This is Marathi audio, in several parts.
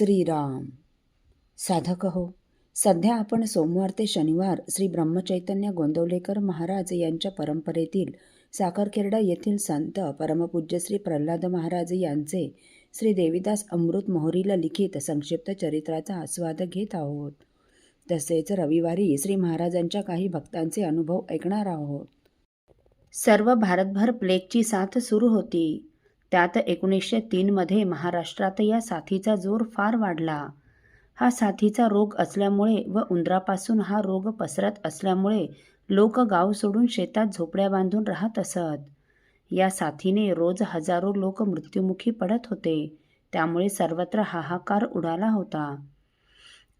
श्रीराम। साधक हो सध्या आपण सोमवार ते शनिवार श्री ब्रह्मचैतन्य गोंदवलेकर महाराज यांच्या परंपरेतील साखरखेर्डा येथील संत परमपूज्य श्री प्रल्हाद महाराज यांचे श्री देवीदास अमृत मोहरीला लिखित संक्षिप्त चरित्राचा आस्वाद घेत आहोत. तसेच रविवारी श्री महाराजांच्या काही भक्तांचे अनुभव ऐकणार आहोत. सर्व भारतभर प्लेगची साथ सुरू होती. त्यात एकोणीसशे तीनमध्ये महाराष्ट्रात या साथीचा जोर फार वाढला. हा साथीचा रोग असल्यामुळे व उंदरापासून हा रोग पसरत असल्यामुळे लोक गाव सोडून शेतात झोपड्या बांधून राहत असत. या साथीने रोज हजारो लोक मृत्युमुखी पडत होते. त्यामुळे सर्वत्र हाहाकार उडाला होता.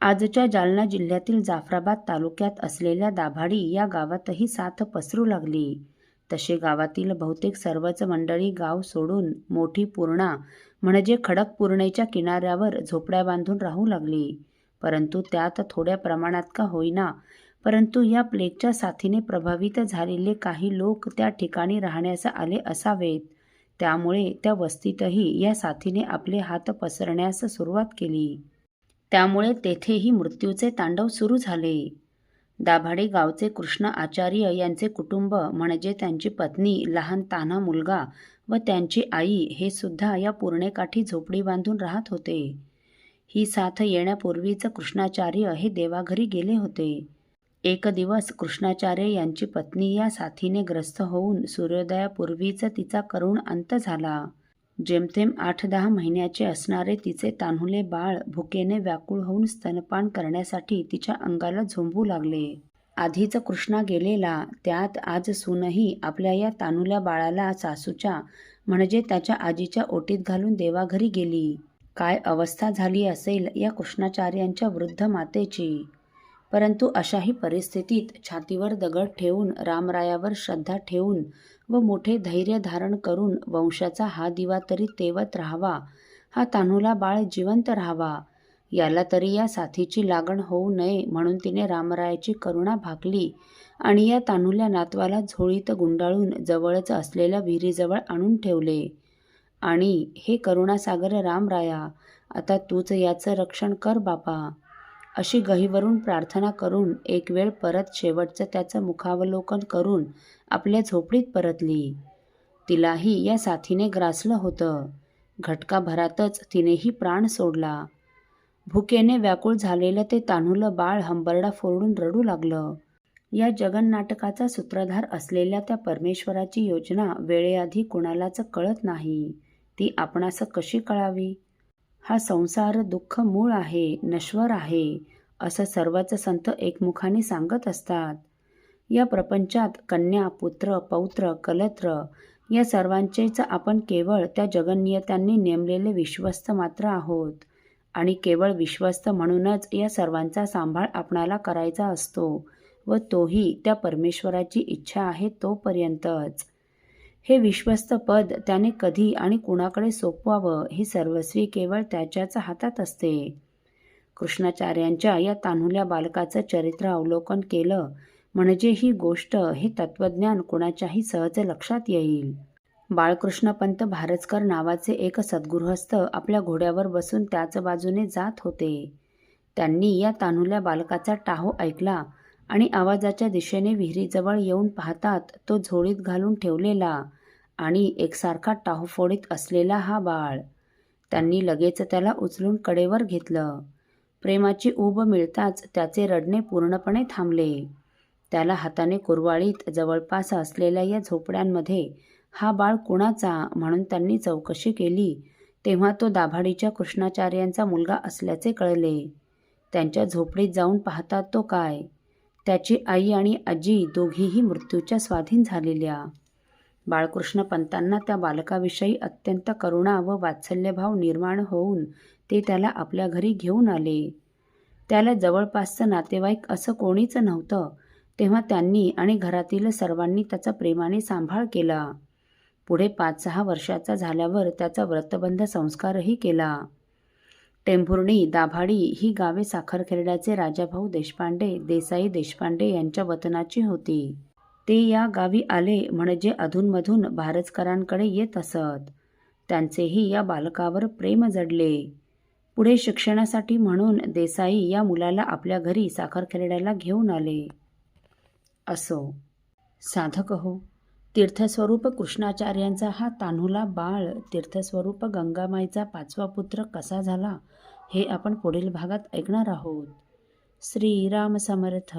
आजच्या जालना जिल्ह्यातील जाफराबाद तालुक्यात असलेल्या दाभाडी या गावातही साथ पसरू लागली. तसे गावातील बहुतेक सर्वच मंडळी गाव सोडून मोठी पूर्णा म्हणजे खडक पूर्णेच्या किनाऱ्यावर झोपड्या बांधून राहू लागली. परंतु त्यात थोड्या प्रमाणात का होईना परंतु या प्लेगच्या साथीने प्रभावित झालेले काही लोक त्या ठिकाणी राहण्यास आले असावेत. त्यामुळे त्या वस्तीतही या साथीने आपले हात पसरण्यास सुरुवात केली. त्यामुळे तेथेही मृत्यूचे तांडव सुरू झाले. दाभाडे गावचे कृष्ण आचार्य यांचे कुटुंब म्हणजे त्यांची पत्नी लहान तान्हा मुलगा व त्यांची आई हे सुद्धा या पूर्णेकाठी झोपडी बांधून राहत होते. ही साथ येण्यापूर्वीच कृष्णाचार्य हे देवाघरी गेले होते. एक दिवस कृष्णाचार्य यांची पत्नी या साथीने ग्रस्त होऊन सूर्योदयापूर्वीच तिचा करुण अंत झाला. जेमतेम आठ दहा महिन्याचे असणारे तिचे तान्हुले बाळ भुकेने व्याकुळ होऊन स्तनपान करण्यासाठी तिच्या अंगाला झोंबू लागले. आधीच कृष्णा गेलेला त्यात आज सूनही आपल्या या तानुल्या बाळाला सासूच्या म्हणजे त्याच्या आजीच्या ओटीत घालून देवाघरी गेली. काय अवस्था झाली असेल या कृष्णाचार्यांच्या वृद्ध मातेची? परंतु अशाही परिस्थितीत छातीवर दगड ठेवून रामरायावर श्रद्धा ठेवून व मोठे धैर्य धारण करून वंशाचा हा दिवा तरी तेवत राहावा हा तान्हुला बाळ जिवंत राहावा. याला तरी या साथीची लागण होऊ नये म्हणून तिने रामरायाची करुणा भाकली आणि या तान्हुल्या नातवाला झोळीत गुंडाळून जवळच असलेल्या विहिरीजवळ आणून ठेवले. आणि हे करुणासागर रामराया आता तूच याचं रक्षण कर बापा. अशी गहीवरून प्रार्थना करून एक वेळ परत शेवटचं त्याचं मुखावलोकन करून आपल्या झोपडीत परतली. तिलाही या साथीने ग्रासलं होतं. घटकाभरातच तिनेही प्राण सोडला. भुकेने व्याकुळ झालेलं ते तान्हुलं बाळ हंबरडा फोडून रडू लागलं. या जगन्नाटकाचा सूत्रधार असलेल्या त्या परमेश्वराची योजना वेळेआधी कुणालाच कळत नाही. ती आपणास कशी कळावी? हा संसार दुःख मूळ आहे नश्वर आहे असं सर्वच संत एकमुखाने सांगत असतात. या प्रपंचात कन्या पुत्र पौत्र कलत्र या सर्वांचेच आपण केवळ त्या जगन्नियतांनी नेमलेले विश्वस्त मात्र आहोत आणि केवळ विश्वस्त म्हणूनच या सर्वांचा सांभाळ आपणाला करायचा असतो व तोही त्या परमेश्वराची इच्छा आहे तोपर्यंतच. हे विश्वस्त पद त्याने कधी आणि कुणाकडे सोपवावं हे सर्वस्वी केवळ त्याच्याच हातात असते. कृष्णाचार्यांच्या या तान्हुल्या बालकाचं चरित्र अवलोकन केलं म्हणजे ही गोष्ट हे तत्त्वज्ञान कुणाच्याही सहज लक्षात येईल. बाळकृष्णपंत भारजकर नावाचे एक सद्गृहस्थ आपल्या घोड्यावर बसून त्याच बाजूने जात होते. त्यांनी या तान्हुल्या बालकाचा टाहो ऐकला आणि आवाजाच्या दिशेने विहिरीजवळ येऊन पाहतात तो झोळीत घालून ठेवलेला आणि एकसारखा टाहो फोडीत असलेला हा बाळ. त्यांनी लगेच त्याला उचलून कडेवर घेतलं. प्रेमाची ऊब मिळताच त्याचे रडणे पूर्णपणे थांबले. त्याला हाताने कुरवाळीत जवळपास असलेल्या या झोपड्यांमध्ये हा बाळ कुणाचा म्हणून त्यांनी चौकशी केली तेव्हा तो दाभाडीच्या कृष्णाचार्यांचा मुलगा असल्याचे कळले. त्यांच्या झोपडीत जाऊन पाहतात तो काय? त्याची आई आणि आजी दोघीही मृत्यूच्या स्वाधीन झालेल्या. बाळकृष्ण पंतांना त्या बालकाविषयी अत्यंत करुणा व वात्सल्यभाव निर्माण होऊन ते त्याला आपल्या घरी घेऊन आले. त्याला जवळपासचं नातेवाईक असं कोणीच नव्हतं तेव्हा त्यांनी आणि घरातील सर्वांनी त्याचा प्रेमाने सांभाळ केला. पुढे पाच सहा वर्षाचा झाल्यावर त्याचा व्रतबंध संस्कारही केला. टेंभुर्णी दाभाडी ही गावे साखरखेरड्याचे राजाभाऊ देशपांडे देसाई देशपांडे यांच्या वतनाची होती. ते या गावी आले म्हणजे अधूनमधून भारजकरांकडे येत असत. त्यांचेही या बालकावर प्रेम जडले. पुढे शिक्षणासाठी म्हणून देसाई या मुलाला आपल्या घरी साखर खेरड्याला घेऊन आले. असो. साधक हो. तीर्थस्वरूप कृष्णाचार्यांचा हा तान्हुला बाळ तीर्थस्वरूप गंगामाईचा पाचवा पुत्र कसा झाला हे आपण पुढील भागात ऐकणार आहोत. श्रीराम समर्थ.